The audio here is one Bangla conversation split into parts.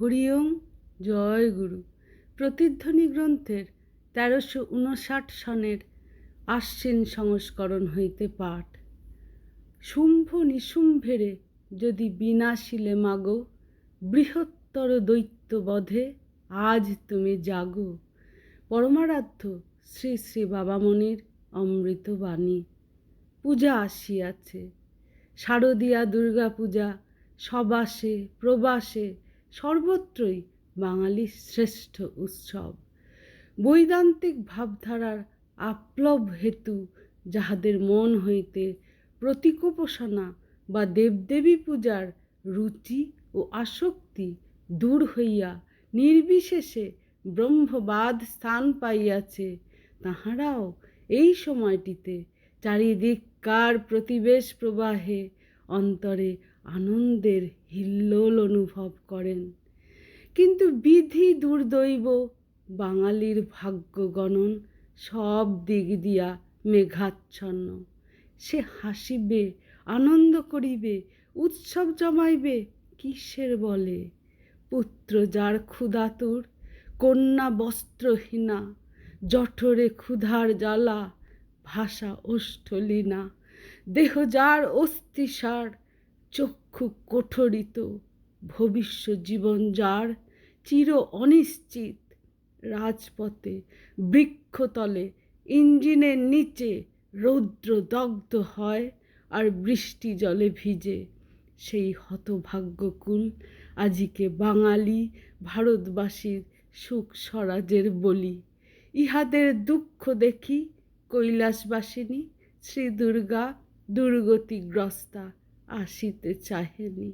হরিওম জয় গুরু। প্রতিধ্বনি গ্রন্থের তেরোশো উনষাট সনের আশ্বিন সংস্করণ হইতে পাঠ। শুম্ভ নিশুম্ভেরে যদি বিনাশিলে মাগো, বৃহত্তর দৈত্যবধে আজ তুমি জাগো। পরমারাধ্য শ্রী শ্রী বাবামণির অমৃত বাণী। পূজা আসিয়াছে। শারদীয়া দুর্গা পূজা সবাসে, প্রবাসে সর্বত্রই বাঙালির শ্রেষ্ঠ উৎসব। বৈদান্তিক ভাবধারার আপ্লব হেতু যাহাদের মন হইতে প্রতীকোপাসনা বা দেবদেবী পূজার রুচি ও আসক্তি দূর হইয়া নির্বিশেষে ব্রহ্মবাদ স্থান পাইয়াছে, তাহারাও এই সময়টিতে চারিদিককার প্রতিবেশ প্রবাহে অন্তরে আনন্দের হিল্লোল অনুভব করেন। কিন্তু বিধি দুর্দৈব বাঙালির ভাগ্য গণন সব দিক দিয়া মেঘাচ্ছন্ন। সে হাসিবে, আনন্দ করিবে, উৎসব জমাইবে কিসের বলে? পুত্র যার ক্ষুধাতুর কন্যা বস্ত্রহীনা, জঠরে ক্ষুধার জ্বালা, ভাষা ওষ্ঠলীনা দেহ যার অস্থিসার, চক্ষু কঠোরিত, ভবিষ্য জীবন যার চির অনিশ্চিত। রাজপথে বৃক্ষতলে ইঞ্জিনের নিচে রৌদ্র দগ্ধ হয় আর বৃষ্টি জলে ভিজে। সেই হতভাগ্যকুল আজিকে বাঙালি, ভারতবাসীর সুখ স্বরাজের বলি। ইহাদের দুঃখ দেখি কৈলাসবাসিনী শ্রী দুর্গা দুর্গতিগ্রস্তা আসিতে চাহেনি।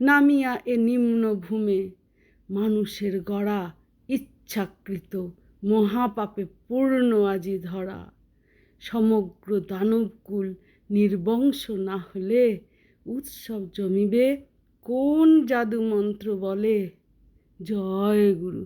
নামিয়া এ নিম্ন ভূমে মানুষের গড়া ইচ্ছাকৃত মহাপাপে পূর্ণ আজি ধরা। সমগ্র দানবকুল নির্বংশ না হলে উৎসব জমিবে কোন জাদু মন্ত্র বলে? জয় গুরু।